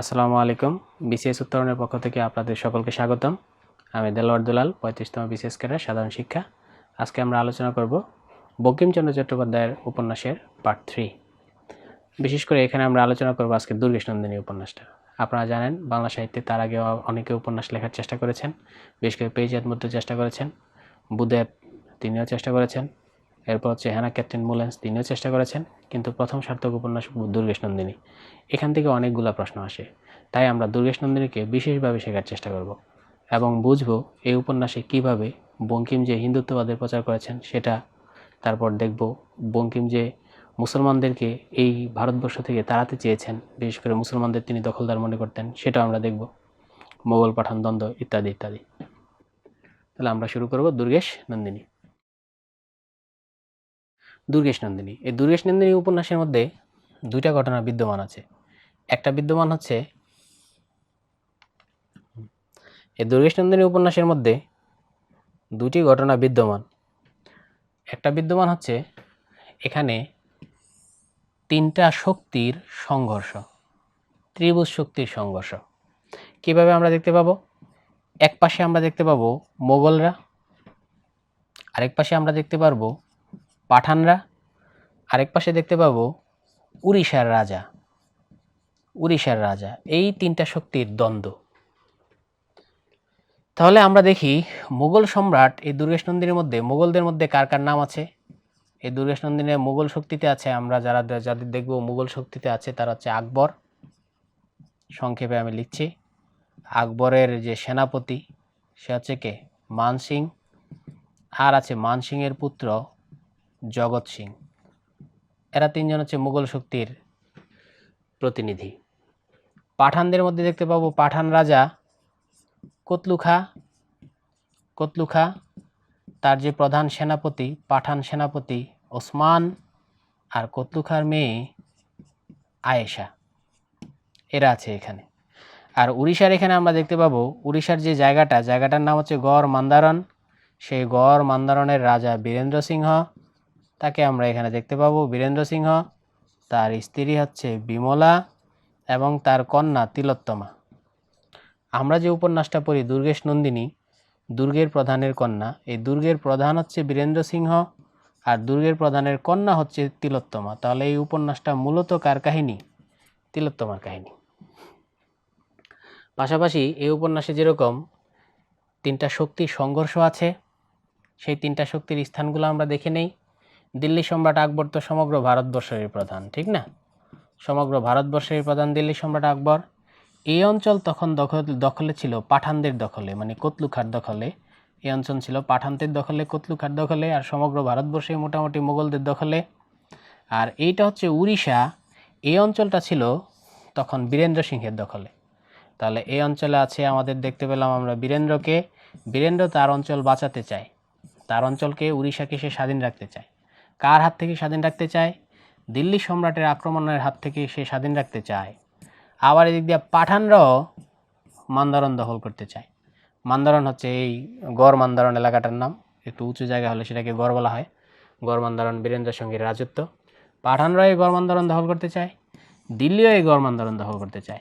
আসসালামু আলাইকুম। বিসিএস উত্তরণের পক্ষ থেকে আপনাদের সকলকে স্বাগতম। আমি দেলোয়ার দুলাল, পঁয়ত্রিশতম বিসিএস ক্যাডার, সাধারণ শিক্ষা। আজকে আমরা আলোচনা করব বঙ্কিমচন্দ্র চট্টোপাধ্যায়ের উপন্যাসের পার্ট থ্রি। বিশেষ করে এখানে আমরা আলোচনা করব আজকে দুর্গেশ নন্দিনী উপন্যাসটা। আপনারা জানেন, বাংলা সাহিত্যে তার আগে অনেকে উপন্যাস লেখার চেষ্টা করেছেন। বিশেষ করে পেজাত মধ্যে চেষ্টা করেছেন। বুদেব তিনিও চেষ্টা করেছেন। এরপর হচ্ছে হ্যানা ক্যাপ্টেন মুলেন্স তিনিও চেষ্টা করেছেন, কিন্তু প্রথম সার্থক উপন্যাস দুর্গেশ নন্দিনী। এখান থেকে অনেকগুলো প্রশ্ন আসে। তাই আমরা দুর্গেশ নন্দিনীকে বিশেষভাবে শেখার চেষ্টা করব এবং বুঝব এই উপন্যাসে কীভাবে বঙ্কিম যে হিন্দুত্ববাদের প্রচার করেছেন সেটা। তারপর দেখব বঙ্কিম যে মুসলমানদেরকে এই ভারতবর্ষ থেকে তাড়াতে চেয়েছেন, বিশেষ করে মুসলমানদের তিনি দখলদার মনে করতেন, সেটাও আমরা দেখব। মোগল পাঠান দ্বন্দ্ব ইত্যাদি ইত্যাদি। তাহলে আমরা শুরু করব দুর্গেশ নন্দিনী। দুর্গেশ নন্দিনী। এই দুর্গেশ নন্দিনী উপন্যাসের মধ্যে দুইটা ঘটনা বিদ্যমান আছে। একটা বিদ্যমান হচ্ছে, এই দুর্গেশ নন্দিনী উপন্যাসের মধ্যে দুটি ঘটনা বিদ্যমান। একটা বিদ্যমান হচ্ছে, এখানে তিনটা শক্তির সংঘর্ষ, ত্রিভুজ শক্তির সংঘর্ষ। কীভাবে আমরা দেখতে পাবো? এক পাশে আমরা দেখতে পাবো মোগলরা আরেক পাশে আমরা দেখতে পারব পাঠানরা, আরেক পাশে দেখতে পাবো উড়িষ্যার রাজা। উড়িষ্যার রাজা, এই তিনটা শক্তির দ্বন্দ্ব। তাহলে আমরা দেখি মুঘল সম্রাট এই দুর্গেশ নন্দিনীর মধ্যে মুঘলদের মধ্যে কার কার নাম আছে? এই দুর্গেশ নন্দিনীর মুঘল শক্তিতে আছে, আমরা যারা যাদের দেখব মুঘল শক্তিতে আছে, তারা হচ্ছে আকবর। সংক্ষেপে আমি লিখছি, আকবরের যে সেনাপতি, সে হচ্ছে কে? মানসিং আর আছে মানসিংয়ের পুত্র জগৎ সিং। এরা তিনজন হচ্ছে মুঘল শক্তির প্রতিনিধি। পাঠানদের মধ্যে দেখতে পাবো পাঠান রাজা কতলুখা। কতলুখা, তার যে প্রধান সেনাপতি, পাঠান সেনাপতি ওসমান আর কতলুখার মেয়ে আয়েশা। এরা আছে এখানে। আর উড়িষ্যার এখানে আমরা দেখতে পাবো উড়িষ্যার যে জায়গাটা, জায়গাটার নাম হচ্ছে গড় মান্দারণ। সেই গড় মান্দারণের রাজা বীরেন্দ্র সিংহ তাকে আমরা এখানে দেখতে পাবো বীরেন্দ্র সিংহ। তার স্ত্রী হচ্ছে বিমলা এবং তার কন্যা তিলোত্তমা। আমরা যে উপন্যাসটা পড়ি, দুর্গেশ নন্দিনী, দুর্গের প্রধানের কন্যা। এই দুর্গের প্রধান হচ্ছে বীরেন্দ্র সিংহ আর দুর্গের প্রধানের কন্যা হচ্ছে তিলোত্তমা। তাহলে এই উপন্যাসটা মূলত কার কাহিনী? তিলোত্তমার কাহিনী। পাশাপাশি এই উপন্যাসে যেরকম তিনটা শক্তির সংঘর্ষ আছে, সেই তিনটা শক্তির স্থানগুলো আমরা দেখে নেই। দিল্লি সম্রাট আকবর তো সমগ্র ভারতবর্ষেরই প্রধান, ঠিক না? সমগ্র ভারতবর্ষের প্রধান দিল্লি সম্রাট আকবর। এই অঞ্চল তখন দখল, দখলে ছিল পাঠানদের দখলে মানে কতলুখার দখলে। এই অঞ্চল ছিল পাঠানদের দখলে, কতলুখার দখলে, আর সমগ্র ভারতবর্ষে মোটামুটি মোগলদের দখলে। আর এইটা হচ্ছে উড়িষ্যা। এই অঞ্চলটা ছিল তখন বীরেন্দ্র সিংহের দখলে। তাহলে এই অঞ্চলে আছে, আমাদের দেখতে পেলাম আমরা বীরেন্দ্রকে। বীরেন্দ্র তার অঞ্চল বাঁচাতে চায়। তার অঞ্চলকে, উড়িষ্যাকে সে স্বাধীন রাখতে চায়। কার হাত থেকে স্বাধীন রাখতে চায়? দিল্লি সম্রাটের আক্রমণের হাত থেকে সে স্বাধীন রাখতে চায়। আবার এদিক দিয়ে পাঠানরাও মান্দারণ দখল করতে চায়। মান্দারণ হচ্ছে এই গড় মান্দারণ এলাকাটার নাম। একটু উঁচু জায়গা হলে সেটাকে গড় বলা হয়। গড় মান্দারণ বীরেন্দ্র সঙ্গীর রাজত্ব। পাঠানরাও এই গড় মান্দারণ দখল করতে চায়। দিল্লিও এই গড় মান্দারণ দখল করতে চায়।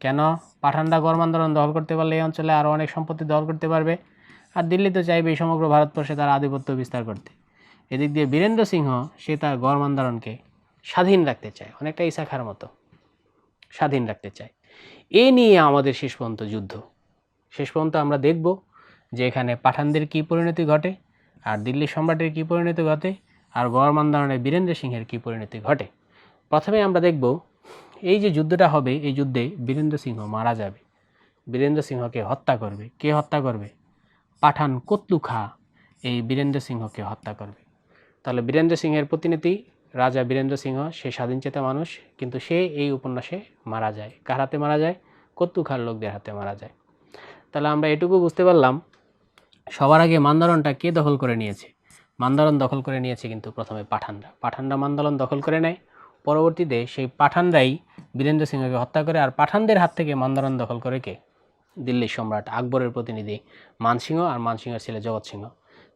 কেন? পাঠানরা গড় মান্দারণ দখল করতে পারলে এই অঞ্চলে আরও অনেক সম্পত্তি দখল করতে পারবে। আর দিল্লি তো চাইবে এই সমগ্র ভারতবর্ষে তার আধিপত্য বিস্তার করতে। এদিক দিয়ে বীরেন্দ্র সিংহ, সে তার গড় মান্দারণকে স্বাধীন রাখতে চায়, অনেকটা ইসাখার মতো স্বাধীন রাখতে চায়। এ নিয়ে আমাদের শেষ পর্যন্ত যুদ্ধ। শেষ পর্যন্ত আমরা দেখব যে এখানে পাঠানদের কী পরিণতি ঘটে, আর দিল্লি সম্রাটের কী পরিণতি ঘটে, আর গড় মান্দারণের বীরেন্দ্র সিংহের কী পরিণতি ঘটে। প্রথমে আমরা দেখব এই যে যুদ্ধটা হবে, এই যুদ্ধে বীরেন্দ্র সিংহ মারা যাবে। বীরেন্দ্র সিংহকে হত্যা করবে। কে হত্যা করবে? পাঠান কতলু খা এই বীরেন্দ্র সিংহকে হত্যা করবে। তাহলে বীরেন্দ্র সিংহের প্রতিনিধি রাজা বীরেন্দ্র সিংহ, সে স্বাধীনচেতা মানুষ, কিন্তু সে এই উপন্যাসে মারা যায়। কার হাতে মারা যায়? কত্তু খার লোকদের হাতে মারা যায়। তাহলে আমরা এটুকু বুঝতে পারলাম, সবার আগে মান্দারণটা কে দখল করে নিয়েছে? মান্দারণ দখল করে নিয়েছে কিন্তু প্রথমে পাঠানরা। পাঠানরা মান্দারণ দখল করে নেয়। পরবর্তীতে সেই পাঠানরাই বীরেন্দ্র সিংহকে হত্যা করে, আর পাঠানদের হাত থেকে মান্দারণ দখল করে কে? দিল্লির সম্রাট আকবরের প্রতিনিধি মানসিংহ আর মানসিংহের ছেলে জগৎ সিংহ।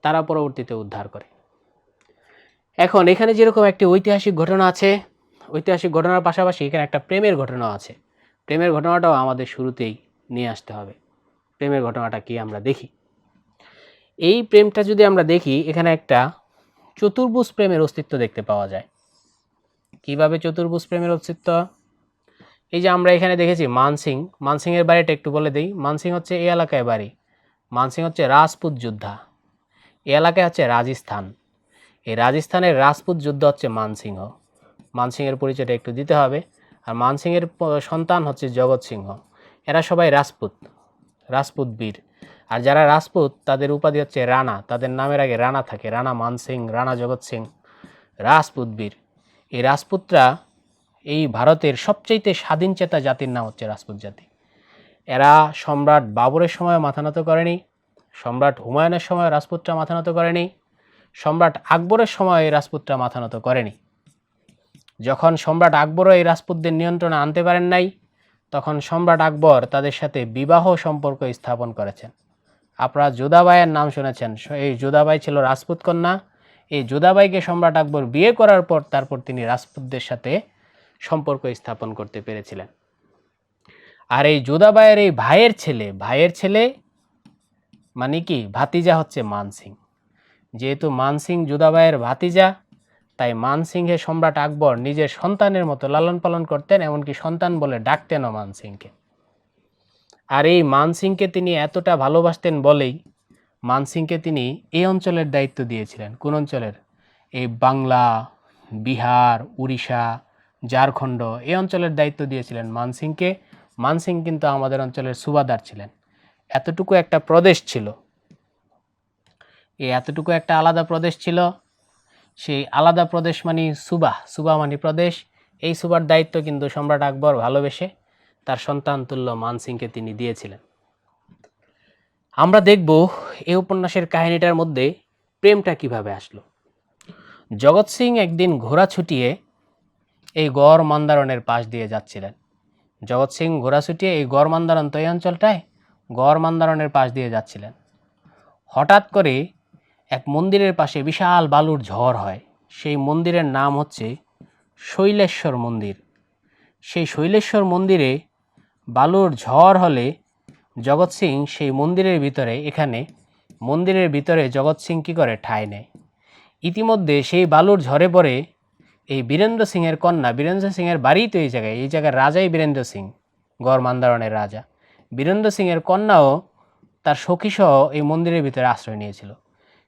তারা পরবর্তীতে উদ্ধার করে। এখন এখানে যেরকম একটি ঐতিহাসিক ঘটনা আছে, ঐতিহাসিক ঘটনার পাশাপাশি এখানে একটা প্রেমের ঘটনা আছে। প্রেমের ঘটনাটাও আমাদের শুরুতেই নিয়ে আসতে হবে। প্রেমের ঘটনাটা কি আমরা দেখি? এই প্রেমটা যদি আমরা দেখি, এখানে একটা চতুর্ভুজ প্রেমের অস্তিত্ব দেখতে পাওয়া যায়। কীভাবে চতুর্ভুজ প্রেমের অস্তিত্ব? এই যে আমরা এখানে দেখেছি মানসিং। মানসিংয়ের বাড়িটা একটু বলে দিই। মানসিং হচ্ছে এই এলাকায় বাড়ি। মানসিং হচ্ছে রাজপুত যোদ্ধা। এই এলাকায় হচ্ছে রাজস্থান। এই রাজস্থানের রাজপুত যুদ্ধ হচ্ছে মানসিংহ। মানসিংহের পরিচয়টা একটু দিতে হবে। আর মানসিংহের সন্তান হচ্ছে জগৎ সিংহ। এরা সবাই রাজপুত রাজপুত বীর। আর যারা রাজপুত, তাদের উপাধি হচ্ছে রানা। তাদের নামের আগে রানা থাকে। রানা মানসিং রানা জগৎ সিং রাজপুত বীর। এই রাজপুতরা এই ভারতের সবচাইতে স্বাধীনচেতা জাতির নাম হচ্ছে রাজপুত জাতি। এরা সম্রাট বাবরের সময় মাথা নত করেনি। সম্রাট হুমায়ুনের সময় রাজপুতরা মাথা নত করেনি। সম্রাট আকবরের সময় এই রাজপুতরা মাথা নত করেনি। যখন সম্রাট আকবরও এই রাজপুতদের নিয়ন্ত্রণে আনতে পারেন নাই, তখন সম্রাট আকবর তাদের সাথে বিবাহ সম্পর্ক স্থাপন করেছেন। আপনারা যোধাবাইয়ের নাম শুনেছেন, এই যোধাবাই ছিল রাজপুত কন্যা। এই যোধাবাইকে সম্রাট আকবর বিয়ে করার পর তারপর তিনি রাজপুতদের সাথে সম্পর্ক স্থাপন করতে পেরেছিলেন। আর এই যোধাবাইয়ের এই ভাইয়ের ছেলে ভাইয়ের ছেলে মানে কি? ভাতিজা হচ্ছে মানসিং যেহেতু মানসিং যোধাবাইয়ের ভাতিজা, তাই মানসিংহে সম্রাট আকবর নিজের সন্তানের মতো লালন পালন করতেন, এমনকি সন্তান বলে ডাকতেনও মানসিংকে। আর এই মানসিংকে তিনি এতটা ভালোবাসতেন বলেই মানসিংকে তিনি এই অঞ্চলের দায়িত্ব দিয়েছিলেন। কোন অঞ্চলের? এই বাংলা, বিহার, উড়িষ্যা, ঝাড়খণ্ড এই অঞ্চলের দায়িত্ব দিয়েছিলেন মানসিংকে। মানসিং কিন্তু আমাদের অঞ্চলের সুবাদার ছিলেন। এতটুকু একটা প্রদেশ ছিল। এই এতটুকু একটা আলাদা প্রদেশ ছিল। সেই আলাদা প্রদেশ মানে সুবা। সুবা মানে প্রদেশ। এই সুবার দায়িত্ব কিন্তু সম্রাট আকবর ভালোবেসে তার সন্তান তুল্য মানসিংকে তিনি দিয়েছিলেন। আমরা দেখব এই উপন্যাসের কাহিনীটার মধ্যে প্রেমটা কীভাবে আসলো। জগৎ সিং একদিন ঘোড়া ছুটিয়ে এই গড় মন্দারণের পাশ দিয়ে যাচ্ছিলেন। জগৎ সিং ঘোড়া ছুটিয়ে এই গড় মন্দারণ তো এই অঞ্চলটায় গড় মন্দারণের পাশ দিয়ে যাচ্ছিলেন। হঠাৎ করে এক মন্দিরের পাশে বিশাল বালুর ঝড় হয়। সেই মন্দিরের নাম হচ্ছে শৈলেশ্বর মন্দির। সেই শৈলেশ্বর মন্দিরে বালুর ঝড় হলে জগৎ সিং সেই মন্দিরের ভিতরে, এখানে মন্দিরের ভিতরে জগৎ সিং কী করে? ঠাঁই নেয়। ইতিমধ্যে সেই বালুর ঝড়ে পড়ে এই বীরেন্দ্র সিংয়ের কন্যা। বীরেন্দ্র সিংয়ের বাড়ি তো এই জায়গায়। এই জায়গার রাজাই বীরেন্দ্র সিং, গড় মান্দারণের রাজা। বীরেন্দ্র সিংয়ের কন্যাও তার সখীসহ এই মন্দিরের ভিতরে আশ্রয় নিয়েছিল।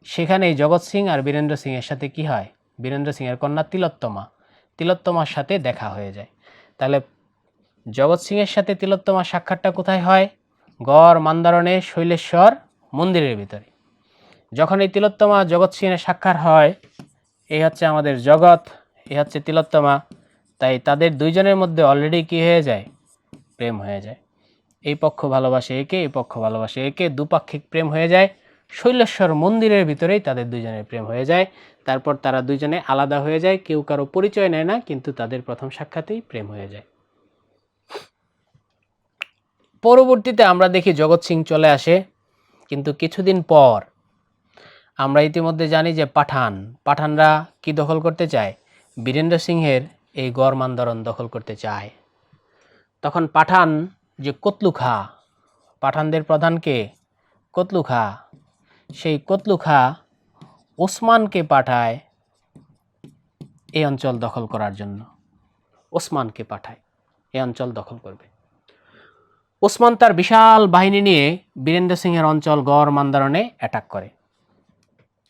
সেখানে জগৎ সিং আর বীরেন্দ্র সিংয়ের সাথে কি হয়? বীরেন্দ্র সিংয়ের কন্যা তিলোত্তমা। তিলোত্তমার সাথে দেখা হয়ে যায়। তাহলে জগৎ সিংয়ের সাথে তিলোত্তমার সাক্ষাৎটা কোথায় হয়? গড়, মান্দারণে, শৈলেশ্বর মন্দিরের ভিতরে। যখন এই তিলোত্তমা জগৎ সিংয়ের সাক্ষাৎ হয় এই হচ্ছে আমাদের জগৎ এই হচ্ছে তিলোত্তমা। তাই তাদের দুইজনের মধ্যে অলরেডি কি হয়ে যায়? প্রেম হয়ে যায়। এই পক্ষ ভালোবাসে একে, এই পক্ষ ভালোবাসে একে, দুপাক্ষিক প্রেম হয়ে যায়। শৈলেশ্বর মন্দিরের ভিতরেই তাদের দুইজনের প্রেম হয়ে যায়। তারপর তারা দুইজনে আলাদা হয়ে যায়, কেউ কারও পরিচয় নেয় না, কিন্তু তাদের প্রথম সাক্ষাতেই প্রেম হয়ে যায়। পরবর্তীতে আমরা দেখি জগৎ সিং চলে আসে, কিন্তু কিছুদিন পর আমরা ইতিমধ্যে জানি যে পাঠান, পাঠানরা কি দখল করতে চায়? বীরেন্দ্র সিংহের এই গড় মান্দরণ দখল করতে চায়। তখন পাঠান যে কতলু খা পাঠানদের প্রধানকে কতলু খা সেই কতলু খা ওসমানকে পাঠায় এই অঞ্চল দখল করার জন্য। ওসমানকে পাঠায়, এই অঞ্চল দখল করবে। ওসমান তার বিশাল বাহিনী নিয়ে বীরেন্দ্র সিংহের অঞ্চল গড় মান্দারণে অ্যাটাক করে।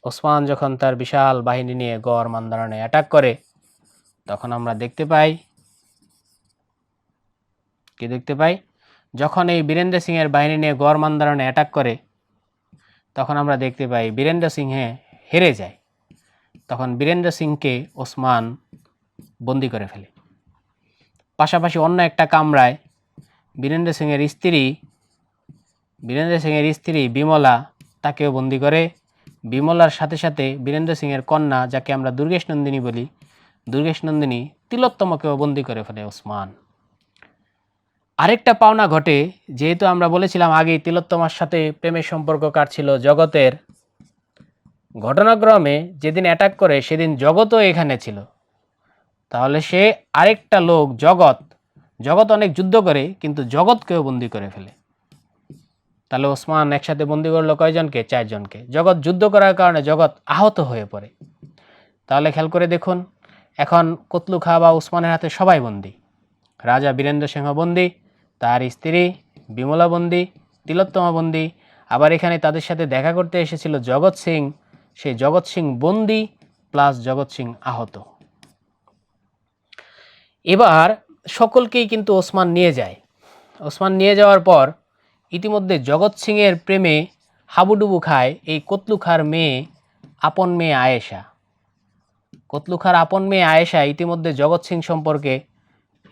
ওসমান যখন তার বিশাল বাহিনী নিয়ে গড় মান্দারণে অ্যাটাক করে, তখন আমরা দেখতে পাই, কি দেখতে পাই? যখন এই বীরেন্দ্র সিংহের বাহিনী নিয়ে গড় মান্দারণে অ্যাটাক করে তখন আমরা দেখতে পাই বীরেন্দ্র সিংহে হেরে যায়। তখন বীরেন্দ্র সিংকে ওসমান বন্দি করে ফেলে। পাশাপাশি অন্য একটা কামরায় বীরেন্দ্র সিংয়ের স্ত্রী, বীরেন্দ্র সিংয়ের স্ত্রী বিমলা তাকেও বন্দি করে। বিমলার সাথে সাথে বীরেন্দ্র সিংয়ের কন্যা, যাকে আমরা দুর্গেশ নন্দিনী বলি, দুর্গেশ নন্দিনী তিলোত্তমকেও বন্দি করে ফেলে ওসমান। আরেকটা পাওনা ঘটে, যেহেতু আমরা বলেছিলাম আগেই তিলোত্তমার সাথে প্রেমের সম্পর্ক কাটছিল জগতের। ঘটনাক্রমে যেদিন অ্যাটাক করে, সেদিন জগতও এখানে ছিল। তাহলে সে আরেকটা লোক, জগৎ। জগৎ অনেক যুদ্ধ করে, কিন্তু জগৎকেও বন্দি করে ফেলে। তাহলে ওসমান একসাথে বন্দি করল কয়জনকে? চারজনকে। জগৎ যুদ্ধ করার কারণে জগৎ আহত হয়ে পড়ে। তাহলে খেয়াল করে দেখুন, এখন কতলু খা বা ওসমানের হাতে সবাই বন্দি। রাজা বীরেন্দ্র সিংহ বন্দি তার স্ত্রী বিমলা বন্দি, তিলোত্তমা বন্দি, আবার এখানে তাদের সাথে দেখা করতে এসেছিল জগৎ সিং। সেই জগৎ সিং বন্দি প্লাস জগৎ সিং আহত। এবার সকলকেই কিন্তু ওসমান নিয়ে যায়। ওসমান নিয়ে যাওয়ার পর ইতিমধ্যে জগৎ সিংয়ের প্রেমে হাবুডুবু খায় এই কতলুখার মেয়ে আপন মেয়ে আয়েশা। কতলুখার আপন মেয়ে আয়েশা ইতিমধ্যে জগৎ সিং সম্পর্কে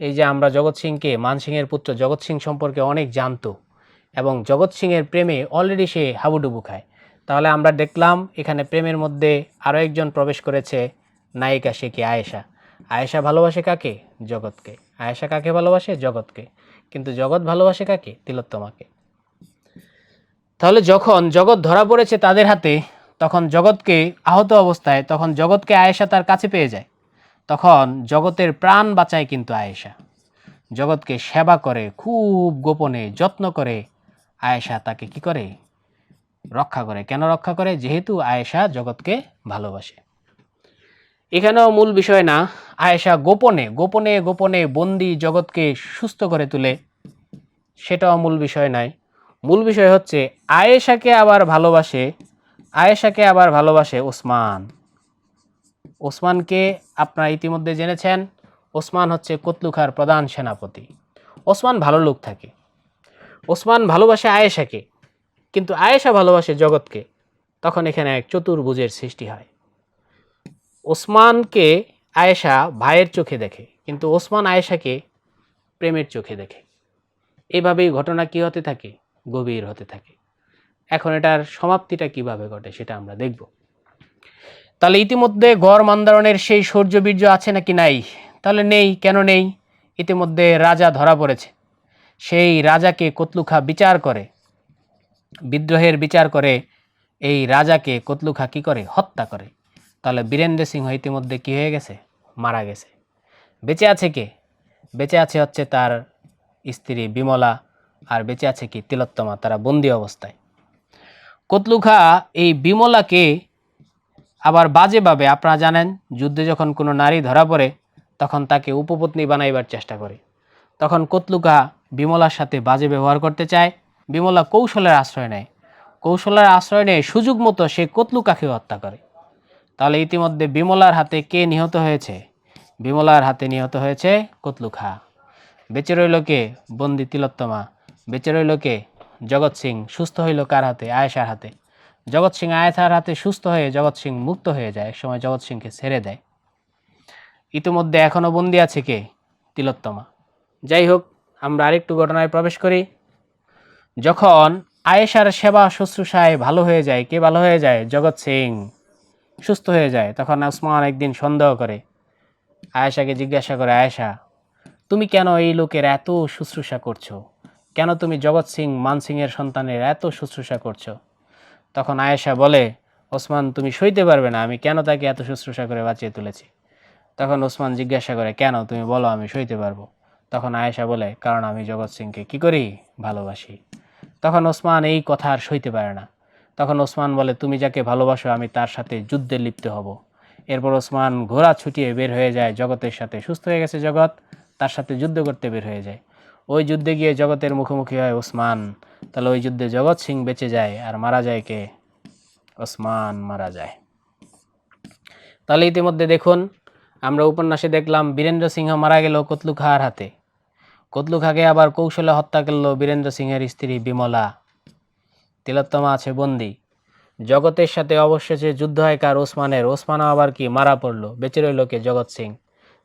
এই যে আমরা জগৎ সিংকে, মান সিংয়ের পুত্র জগৎ সিং সম্পর্কে অনেক জানতো এবং জগৎ সিংয়ের প্রেমে অলরেডি সে হাবুডুবু খায়। তাহলে আমরা দেখলাম এখানে প্রেমের মধ্যে আরও একজন প্রবেশ করেছে, নায়িকা সে কি আয়েশা? আয়েশা ভালোবাসে কাকে? জগৎকে। আয়েশা কাকে ভালোবাসে? জগৎকে। কিন্তু জগৎ ভালোবাসে কাকে? তিলোত্তমাকে। তাহলে যখন জগৎ ধরা পড়েছে তাদের হাতে, তখন জগৎকে আহত অবস্থায়, তখন জগৎকে আয়েশা তার কাছে পেয়ে যায়। তখন জগতের প্রাণ বাঁচায় কিন্তু আয়েশা। জগৎকে সেবা করে, খুব গোপনে, যত্ন করে আয়েশা তাকে কি করে? রক্ষা করে। কেন রক্ষা করে? যেহেতু আয়েশা জগৎকে ভালোবাসে। এখানেও মূল বিষয় না, আয়েশা গোপনে গোপনে গোপনে বন্দি জগৎকে সুস্থ করে তুলে, সেটাও মূল বিষয় নয়। মূল বিষয় হচ্ছে, আয়েশাকে আবার ভালোবাসে, আয়েশাকে আবার ভালোবাসে ওসমান। ওসমানকে আপনারা ইতিমধ্যে জেনেছেন, ওসমান হচ্ছে কতলুখার প্রধান সেনাপতি। ওসমান ভালো লোক থাকে। ওসমান ভালোবাসে আয়েশাকে, কিন্তু আয়েশা ভালোবাসে জগৎকে। তখন এখানে এক চতুর্ভুজের সৃষ্টি হয়। ওসমানকে আয়েশা ভাইয়ের চোখে দেখে, কিন্তু ওসমান আয়েশাকে প্রেমের চোখে দেখে। এভাবেই ঘটনা কী হতে থাকে? গভীর হতে থাকে। এখন এটার সমাপ্তিটা কীভাবে ঘটে সেটা আমরা দেখব। তাহলে ইতিমধ্যে গড় মন্দারণের সেই সৌর্যবীর্য আছে নাকি নাই? তাহলে নেই, কেন নেই? ইতিমধ্যে রাজা ধরা পড়েছে। সেই রাজাকে কতলুখা বিচার করে? বিদ্রোহের বিচার করে এই রাজাকে কতলুখা কি করে? হত্যা করে। তাহলে বীরেন্দ্র সিংহ ইতিমধ্যে কি হয়ে গেছে? মারা গেছে। বেঁচে আছে কে? বেঁচে আছে হচ্ছে তার স্ত্রী বিমলা, আর বেঁচে আছে কি তিলোত্তমা? তারা বন্দি অবস্থায়। কতলুখা এই বিমলাকে আবার বাজেভাবে, আপনারা জানেন, যুদ্ধে যখন কোনো নারী ধরা পড়ে, তখন তাকে উপপত্নী বানাইবার চেষ্টা করে। তখন কতলুকা বিমলার সাথে বাজে ব্যবহার করতে চায়। বিমলা কৌশলের আশ্রয় নেয়। কৌশলের আশ্রয় নিয়ে সুযোগ মতো সে কতলুকাকে হত্যা করে। তাহলে ইতিমধ্যে বিমলার হাতে কে নিহত হয়েছে? বিমলার হাতে নিহত হয়েছে কতলুখা বেঁচে রইল কে? বন্দি তিলোত্তমা। বেঁচে রইল কে? জগৎ সিং, সুস্থ হইল কার হাতে? আয়েশার হাতে। জগৎ সিং আয়েশার হাতে সুস্থ হয়ে জগৎ সিং মুক্ত হয়ে যায় একসময় জগৎ সিংকে ছেড়ে দেয়। ইতিমধ্যে এখনও বন্দি আছে কে? তিলোত্তমা। যাই হোক, আমরা আরেকটু ঘটনায় প্রবেশ করি। যখন আয়েশার সেবা শুশ্রূষায় ভালো হয়ে যায়, কে ভালো হয়ে যায়? জগৎ সিং। সুস্থ হয়ে যায়, তখন ওসমান একদিন সন্দেহ করে। আয়েশাকে জিজ্ঞাসা করে, আয়েশা, তুমি কেন এই লোকের এত শুশ্রূষা করছ? কেন তুমি জগৎ সিং, মান সিংয়ের সন্তানের এত শুশ্রূষা করছ? তখন আয়েশা বলে, ওসমান, তুমি সইতে পারবে না, আমি কেন তাকে এত শুশ্রূষা করে বাঁচিয়ে তুলেছি? তখন ওসমান জিজ্ঞাসা করে, কেন? তুমি বলো, আমি সইতে পারব। তখন আয়েশা বলে, কারণ আমি জগৎ সিংকে কি করি? ভালোবাসি। তখন ওসমান এই কথা আর সইতে পারে না। তখন ওসমান বলে, তুমি যাকে ভালোবাসো, আমি তার সাথে যুদ্ধে লিপ্ত হব। এরপর ওসমান ঘোড়া ছুটিয়ে বের হয়ে যায়, জগতের সাথে সুস্থ হয়ে গেছে জগৎ, তার সাথে যুদ্ধ করতে বের হয়ে যায়। ওই যুদ্ধে গিয়ে জগতের মুখোমুখি হয় ওসমান। তাহলে ওই যুদ্ধে জগৎ সিং বেঁচে যায় আর মারা যায় কে? ওসমান মারা যায়। তাহলে ইতিমধ্যে দেখুন, আমরা উপন্যাসে দেখলাম বীরেন্দ্র সিংহ মারা গেল কতলু খাঁর হাতে। কতলু খাকে আবার কৌশলে হত্যা করল বীরেন্দ্র সিংহের স্ত্রী বিমলা। তিলোত্তমা আছে বন্দি। জগতের সাথে অবশেষে যুদ্ধ হয় কার ওসমানের। ওসমানও আবার কি? মারা পড়ল। বেঁচে রইল কে? জগৎ সিং।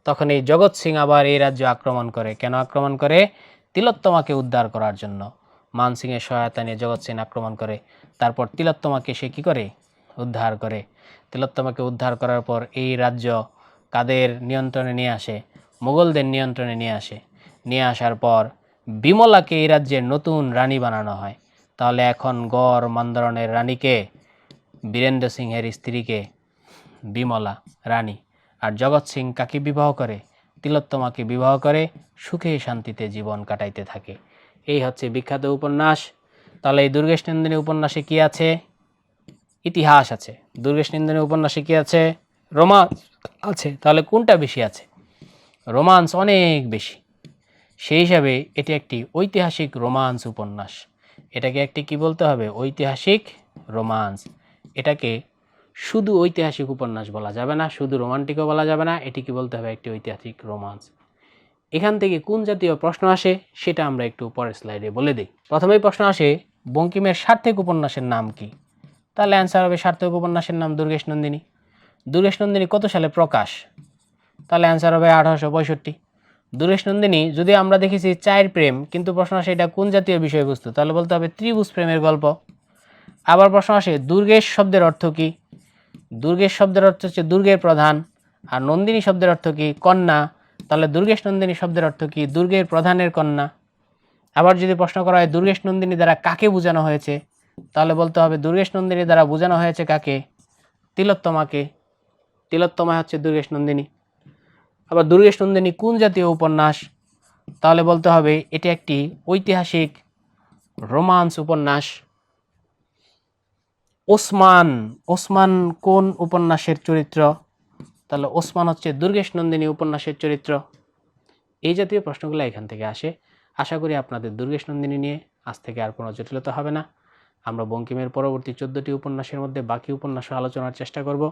তখন এই জগৎ সিং আবার এই রাজ্য আক্রমণ করে। কেন আক্রমণ করে? তিলোত্তমাকে উদ্ধার করার জন্য। মান সিংয়ের সহায়তা নিয়ে জগৎ সিং আক্রমণ করে। তারপর তিলোত্তমাকে সে কী করে? উদ্ধার করে। তিলোত্তমাকে উদ্ধার করার পর এই রাজ্য কাদের নিয়ন্ত্রণে নিয়ে আসে? মুঘলদের নিয়ন্ত্রণে নিয়ে আসে। নিয়ে আসার পর বিমলাকে এই রাজ্যের নতুন রানী বানানো হয়। তাহলে এখন গড় মন্দরণের রানীকে, বীরেন্দ্র সিংহের স্ত্রীকে বিমলা রানী। আর জগৎ সিং কাকে বিবাহ করে? তিলোত্তমাকে বিবাহ করে? সুখে শান্তিতে জীবন কাটাইতে থাকে। এই হচ্ছে বিখ্যাত উপন্যাস। তাহলে এই দুর্গেশ নন্দিনী উপন্যাসে কি আছে? ইতিহাস আছে। দুর্গেশ নন্দিনী উপন্যাসে কি আছে? রোমান্স আছে। তাহলে কোনটা বেশি আছে? রোমান্স অনেক বেশি। সেই হিসাবে এটি একটি ঐতিহাসিক রোমান্স উপন্যাস। এটাকে একটি কি বলতে হবে? ঐতিহাসিক রোমান্স। এটাকে শুধু ঐতিহাসিক উপন্যাস বলা যাবে না, শুধু রোমান্টিকও বলা যাবে না, এটি কি বলতে হবে একটি ঐতিহাসিক রোমান্স? এখান থেকে কোন জাতীয় প্রশ্ন আসে সেটা আমরা একটু পরের স্লাইডে বলে দিই। প্রথমেই প্রশ্ন আসে, বঙ্কিমের সার্থক উপন্যাসের নাম কি? তাহলে অ্যান্সার হবে সার্থক উপন্যাসের নাম দুর্গেশ নন্দিনী। দুর্গেশ নন্দিনী কত সালে প্রকাশ? তাহলে অ্যান্সার হবে আঠারোশো পঁয়ষট্টি। দুর্গেশ নন্দিনী, যদি আমরা দেখেছি চায়ের প্রেম, কিন্তু প্রশ্ন আসে এটা কোন জাতীয় বিষয়বস্তু? তাহলে বলতে হবে ত্রিভুজ প্রেমের গল্প। আবার প্রশ্ন আসে, দুর্গেশ শব্দের অর্থ কী? দুর্গেশ শব্দের অর্থ হচ্ছে দুর্গের প্রধান, আর নন্দিনী শব্দের অর্থ কী কন্যা? তাহলে দুর্গেশ নন্দিনী শব্দের অর্থ কী দুর্গের প্রধানের কন্যা? আবার যদি প্রশ্ন করা হয়, দুর্গেশ নন্দিনী দ্বারা কাকে বোঝানো হয়েছে? তাহলে বলতে হবে, দুর্গেশ নন্দিনী দ্বারা বোঝানো হয়েছে কাকে? তিলোত্তমাকে। তিলোত্তমা হচ্ছে দুর্গেশ নন্দিনী। আবার দুর্গেশ নন্দিনী কোন জাতীয় উপন্যাস? তাহলে বলতে হবে, এটি একটি ঐতিহাসিক রোমান্স উপন্যাস। ওসমান ওসমান কোন উপন্যাসের চরিত্র? তাহলে ওসমান হচ্ছে দুর্গেশ নন্দিনী উপন্যাসের চরিত্র। এই জাতীয় প্রশ্নগুলো এখান থেকে আসে। আশা করি আপনাদের দুর্গেশ নন্দিনী নিয়ে আজ থেকে আর কোনো জটিলতা হবে না। আমরা বঙ্কিমের পরবর্তী চোদ্দোটি উপন্যাসের মধ্যে বাকি উপন্যাসও আলোচনার চেষ্টা করব।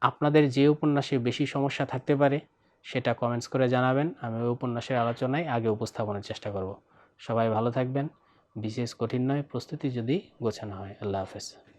আপনাদের যে উপন্যাসে বেশি সমস্যা থাকতে পারে, সেটা কমেন্টস করে জানাবেন। আমি ওই উপন্যাসের আলোচনায় আগে উপস্থাপনের চেষ্টা করব। সবাই ভালো থাকবেন। বিশেষ কঠিন নয়, প্রস্তুতি যদি গোছানো হয়। আল্লাহ হাফেজ।